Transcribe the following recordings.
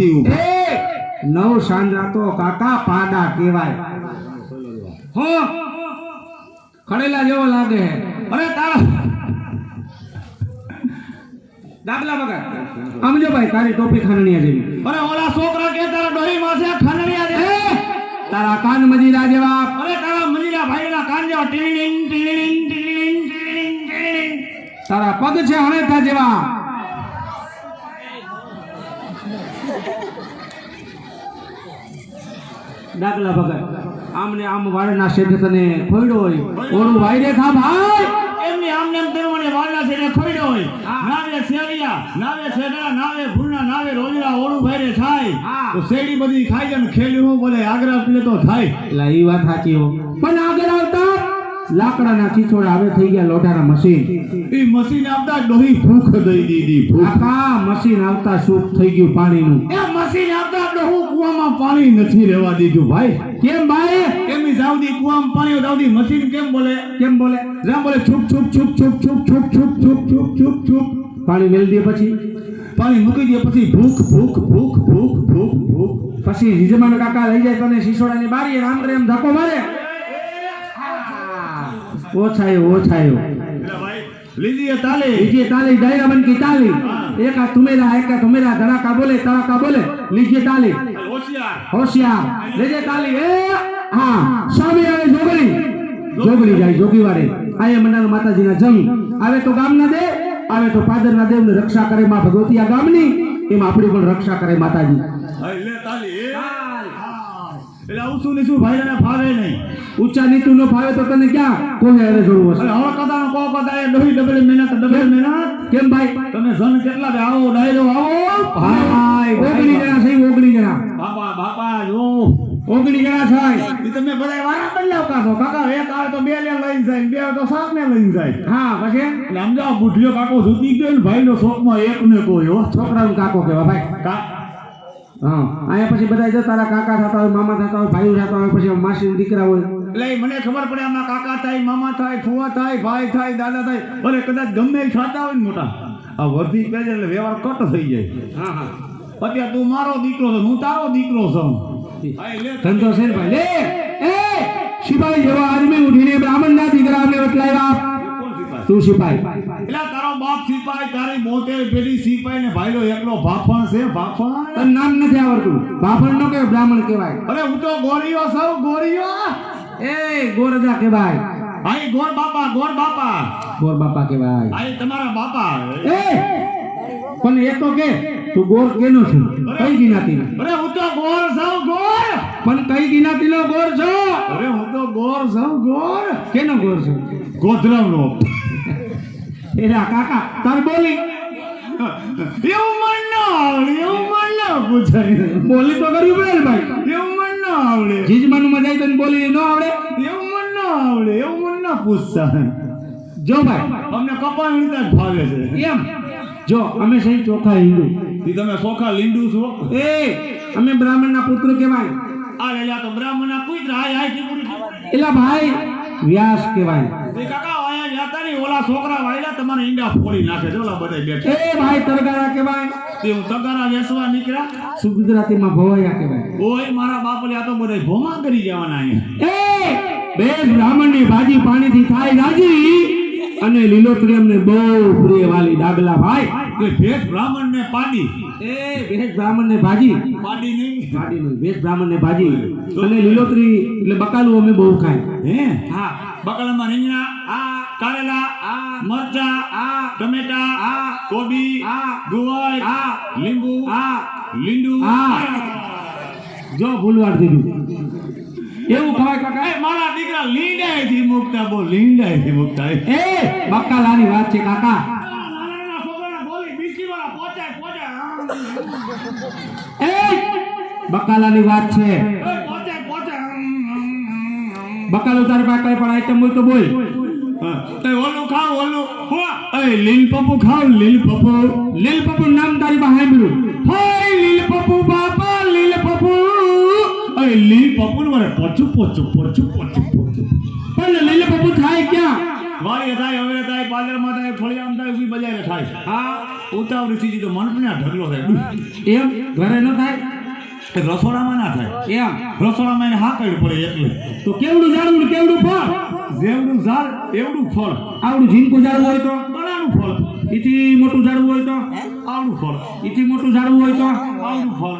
એ નવ સાંજરા તો કાકા પાડા કહેવાય. હો. ખડેલા જેવો લાગે અરે તારા. દાખલા વગર. આમ જો ભાઈ તારી ટોપી ખાનણીયા જેવી. અરે ઓલા છોકરા કે તારા ડોહી માસે ખંડણિયા દે તારા કાન મજીરા જેવા. અરે તારા મજીરા ભાઈના કાન જેવા. ટીણીંગ ટીણીંગ ટીણીંગ ટીણીંગ તારા પગ છે હણેતા જેવા. દાખલા ભગત. આમને આમ વાળના શેઠ તને ખોયડો હોય. ઓળું ખા ભાઈ. એમની આમને એમ તેમને વાળના છે ખોઈડો હોય. હા. નાવે શેરિયા નાવે શેડા નાવે ભૂલના નાવે રોજડા ઓળું ભાઈરે થાય. તો શેડી બધી ખાઈ જાય ને ખેલી બોલે આગ્રહ પીલે તો થાય. એટલે એ વાત સાચી હો. પણ આગળ આવતા લાકડાના ચીચોડા હવે થઈ ગયા લોઢાના મશીન એ મશીન આપતા ડોહી ભૂખ દઈ દીધી ભૂખ મશીન આવતા સૂપ થઈ ગયું પાણીનું એ મશીન આવતા ડોહું કુવામાં પાણી નથી રહેવા દીધું ભાઈ કેમ ભાઈ કેમ જાવદી કુવામાં પાણી જાવદી મશીન કેમ બોલે કેમ બોલે રામ બોલે છુપ છુપ છુપ છુપ છુપ છુપ છુપ છુપ છુપ છુપ છુપ પાણી મેળ દે પછી પાણી મૂકી દે પછી ભૂખ ભૂખ ભૂખ ભૂખ ભૂખ ભૂખ પછી રીજમાનો કાકા લઈ જાય તને શીશોડાની બારી રામ રેમ ધક્કો મારે ઓછાયો. ઓછાયો લીજીએ તાલી. લીજીએ તાલી દયાબન કી તાલી. એકા તુમેરા એકા તુમેરા ધરા કા બોલે તરા કા બોલે. લીજીએ તાલી. હોશિયાર. હોશિયાર. લીજીએ તાલી એ હા. સામે આવે જોગળી. જોગળી જાય જોગીવારે આયે મનાર માતાજીના જમ આવે તો ગામ ના દે આવે તો પાદરના દેવને રક્ષા કરે માં ભગવતી આ ગામની. એમાં આપણી પણ રક્ષા કરે માતાજી. એટલે તાલી એ. એટલે આવું શું ને શું ભાઈના ફાવે નહીં. ઊંચા નીચું ન ફાવે તો તને ક્યાં કોઈ હારે જોવું હશે? હવે કદાનો કો કદા એ ડોહી ડબલ મહેનત ડબલ મહેનત? કેમ ભાઈ? તમે જન કેટલા આવો ડાયરો આવો. ભાઈ ઓગણી જણા છે ઓગણી જણા બાપા બાપા જો. ઓગણી જણા છે. તમે બધા વારા બદલાવતા છો કાકા એક આવે તો બે લે લઈને જાય બે તો સાત ને લઈને જાય. હા પછી? એટલે સમજાવ બુઢિયો કાકો જુતી ગયો ને ભાઈ નો શોખમાં એક ને કોઈ હો. છોકરાનું કાકો કહેવા ભાઈ. કાકા હા અહીંયા પછી બધા જતા કાકા થતા હોય મામા થતા હોય ભાઈઓ થતા હોય પછી માસી દીકરા હોય. એટલે મને ખબર પડે આમાં કાકા થાય મામા થાય ફુવા થાય ભાઈ થાય દાદા થાય. ભલે કદાચ ગમે ખાતા હોય ને મોટા આ વર્ધી કહે એટલે વ્યવહાર કટ થઈ જાય. અત્યારે તું મારો દીકરો છો હું તારો દીકરો છું. ધંધો છે ને ભાઈ લે. એ સિપાહી જેવા આદમી ઉઠીને બ્રાહ્મણના દીકરાને વટલાવ્યા તું સિપાહી એટલે તારો બાપ સિપાઈ તારી બોતેર પેલી સિપાઈ ને ભાઈલો એકલો ભાફણ છે ભાફણ તને નામ નથી આવડતું. ભાફણ નો કે બ્રાહ્મણ કહેવાય? અરે હું તો ગોરીઓ સૌ ગોરીઓ. એ ગોરદા કહેવાય. આઈ ગોર બાપા ગોર બાપા. ગોર બાપા કહેવાય. આઈ તમારા બાપા. એ! પણ એ તો કે તું ગોર કેનો છું? કઈ ગિનાતી? અરે હું તો ગોર છું ગોર. પણ કઈ જ્ઞાતિનો ગોર છો? અરે હું તો ગોર છું ગોર. કેનો ગોર છો? ગોધરાવનો એલા કાકા તાર બોલી. એવું મન ન એવું મન ન પૂછાય બોલી તો કર્યું ભાઈ. એવું ન આવડે. જીજમાનું મજા તને બોલી ન આવડે. એવું મન ન આવડે એવું મન ન પૂછતા. જો ભાઈ. અમને કપાવીતા જ ભાવે છે. એમ. જો અમે સહી ચોખા હિન્દુ તમે ચોખા લીંડુ છો? એ અમે બ્રાહ્મણના પુત્ર કહેવાય. આ લેલા તો બ્રાહ્મણના કુતરા હાય હાય ટીપુડી એલા ભાઈ વ્યાસ કહેવાય. કાકા ની ઓલા છોકરા વાયલા તમારે ઈંડા ફોડી નાખે છે ઓલા બધા બેઠા. એ ભાઈ તરગારા કહેવાય. તે હું તગારા વેસવા નીકળ્યા. શું ગુજરાતીમાં ભવાયા કહેવાય. ઓય મારા બાપલે આ તો બધા ભોમા કરી જવાના અહીંયા. એ બે બ્રાહ્મણની ભાજી પાણીથી થાય રાજી. અને લીલોતરી અમને બહુ પ્રિય વાલી ડાગલા ભાઈ. કે ભેટ બ્રાહ્મણ ને પાડી. એ ભેજ બ્રાહ્મણને ભાજી. પાડી નહીં. ભાજી નહીં ભેજ બ્રાહ્મણને ભાજી. અને લીલોતરી એટલે બકાલું અમે બહુ ખાય. હે? હા. બકાલામાં રીંગણા આ કારેલા આ મરચા આ ટમેટા આ કોબી આ ગુવાર આ લીંબુ આ લીંડુ. જો ભૂલવાડ દીધું. એવું ખવાય કાકા એ મારા દીકરા લીંડાએથી મુકતા બો લીંડાએથી મુકતા. એ બકાલાની વાત છે કાકા. બકાલાની વાત છે. બકાલો તારી પાસે કઈ પણ આઈટમ હોય તો બોલ. ઓલું ખાવ ઓલું. પપ્પુ ખાવ લીલ પપ્પુ. નામ તારી સાંભળ્યું. હાય લીલ પપ્પુ બાપા, લીલ પપ્પુ. એ લીલ પપ્પુ થાય ક્યાં? વાળી થાય હવે થાય પાદરમાં થાય ફળિયામાં થાય, ઊભી થાય. હા, ઉતાવળી થઈ તો મન પણ ઢગલો થાય. એમ? ઘરે ન થાય? રસોડામાં ના થાય? એમ? રસોડામાં એને હા પડે એટલે તો કેવડું જાડવું કેવડું ફળ? જેવડું ઝાડ એવડું ફળ. આવડું ઝીંકું ઝાડવું હોય તો? બનાનું ફળ. ઈથી મોટું ઝાડવું હોય તો? આવડું ફળ. ઈથી મોટું ઝાડવું હોય તો? આવડું ફળ.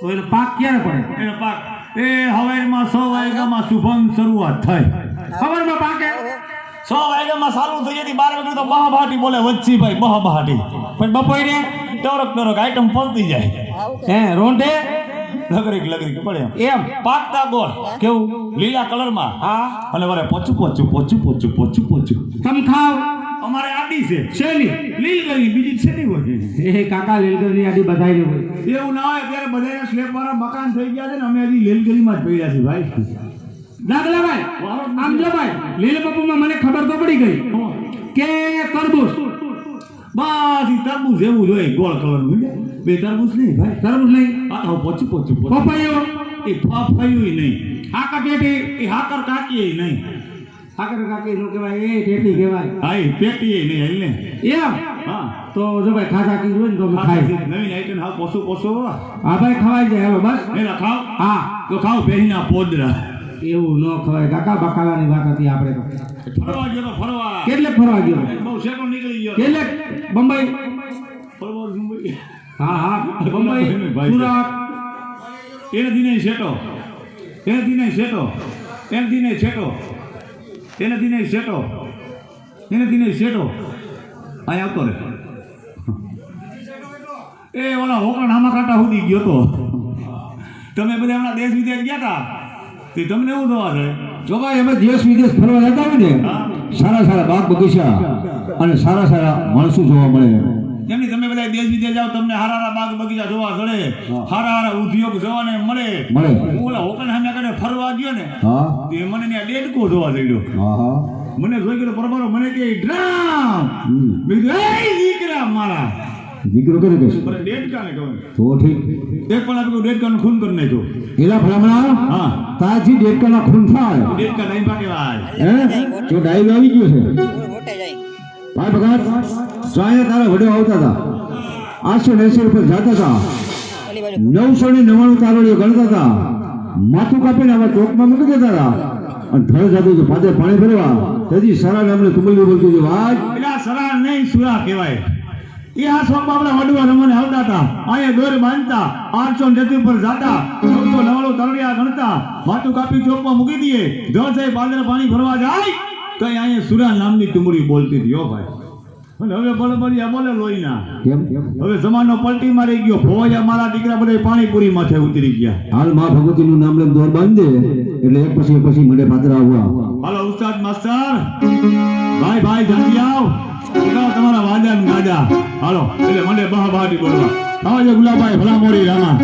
તો એને પાક ક્યારે પડે? એનો પાક. એ હવાઈમાં સો વાગ્યામાં શુભમ શરૂઆત થાય. ખબરમાં પાકે સો વાયગામાં સારું થઈ જતી બાર વાગે તો બહાબહાટી બોલે વચ્ચીભાઈ બહાબહાટી પણ બપોરે? ટરક ટરક આઈટમ ફરતી જાય. હે રોંઢે? લગરીક લગરીક પડે એમ. પાકતા ગોળ. કેવું? લીલા કલરમાં? હા. અને વરે પોચું પોચું પોચું પોચું પોચું પોચું. તમ ખાવ. અમારે આડી છે. શેની? લીલગરી બીજી છે છેની હોય એ કાકા લીલગરી આડી બધાઈ હોય. એવું ના હોય ત્યારે બધાના સ્લેબ વાળા મકાન થઈ ગયા છે ને અમે હજી લીલગીરીમાં જ પડ્યા છીએ ભાઈ. દાખલાભાઈ આમ જો ભાઈ લીલ પપ્પુમાં મને ખબર તો પડી ગઈ કે તરબૂચ. બસ ઈ તરબૂચ એવું જોઈએ ગોળ કલરનું બે તરબૂચ નહીં ભાઈ. તરબૂચ નહીં. પોચું પોચું પોચું પપૈયો એ ફાફાયું નહીં. આકા ટેટી એ હાકર કાકી નહીં. હાકર કાકી નું કહેવાય એ ટેટી કહેવાય. હા એ પેટી નહીં ને એમ? હા. તો જો ભાઈ ખાધા કીધું હોય ને તો ખાઈ નવીન આઈટમ હા પોસો પોસો હા. ભાઈ ખવાઈ જાય હવે બસ. એલા ખાવ હા. તો ખાવ પહેરીના પોદરા. એવું ન ખવાય. કાકા બકાલાની વાત હતી આપણે તો. ફરવા ગયો ફરવા. કેટલે ફરવા ગયો? બહુ સેકન્ડ નીકળી ગયો. કેટલે? બંબઈ? ફરવા મુંબઈ હા હા બંબઈ. સુરત એને દિને શેટો એને દિને શેટો એને દિને શેટો એને દિને શેટો એને દિને શેટો અહીં આવતો રે એ ઓલા હોકણ હામા કાંટા સુધી ગયો તો. તમે બધા હમણાં દેશ વિદેશ ગયા હતા તે તમને એવું થવા છે? જો ભાઈ અમે દેશ વિદેશ ફરવા જતા હોય ને સારા સારા બાગ બગીચા અને સારા સારા માણસો જોવા મળે. બધા જાવ તમને હારા હારા બાગ બગીચા જોવા મળે હારા હારા ઉદ્યોગ જોવાને મળે. મળે. હું ઓલા હોકણ હામે કાંઠે ફરવા ગયો ને તે મને ત્યાં ડેડકો જોવા જઈડ્યો હા હા. મને જોઈ ગયો પરમારો મને કે ડ્રામ! મેં કીધું એ દીકરા મારા. દીકરો કરે કે ડેડકા ને કહું તો ઠીક. એક પણ આપી ડેડકા નું ખૂન કરી નાખ્યો. એલા ભલામણા? હા. તાજી ડેડકાના ખૂન થાય. ડેડકા ટાઈમ પાકે ભાઈ. હે? તો ડાઈવ આવી ગયો છે. ભાઈ ભગત જો તારા વડે આવતા હતા. આઠસો ને એસી રૂપિયા જતા હતા. નવસો ને નવ્વાણું તારોડીઓ ગણતા હતા. માથું કાપીને આવા ચોકમાં મૂકી દેતા હતા. અને ધડ જતું હતું પાદે પાણી ભરવા. તેથી સરા નામને તુમલી બોલતી હતી વાત પેલા સરા નહીં, સુરા કહેવાય. એ આ સોંગ આપણા વડવા રમણે આવતા હતા. અહીંયા દોર બાંધતા, આઠસો ને જતી ઉપર જાતા, નવસો નવાણું તરણિયા ગણતા. માથું કાપી ચોકમાં મૂકી દઈએ. જળ સાહેબ બાંધને પાણી ભરવા જાય. તો અહીંયા સુરા નામની ટુમડી બોલતી હતી ભાઈ. અને હવે બળબડિયા બોલે લોહીના હવે જમાનો પલટી મારી ગયો ભોજા મારા દીકરા બધા પાણીપુરી માથે ઉતરી ગયા. હાલમાં ભગવતીનું નામ લઈને દોર બાંધે એટલે એક પછી એક પછી મને પાત્ર આવવા. હાલો ઉસ્તાદ માસ્ટર ભાઈ ભાઈ જલ્દી આવ. તમારા ને ગાજા હાલો એટલે મને બહા બહાટી બોલવા આવો છે ગુલાબભાઈ ભલા મોડી રામા.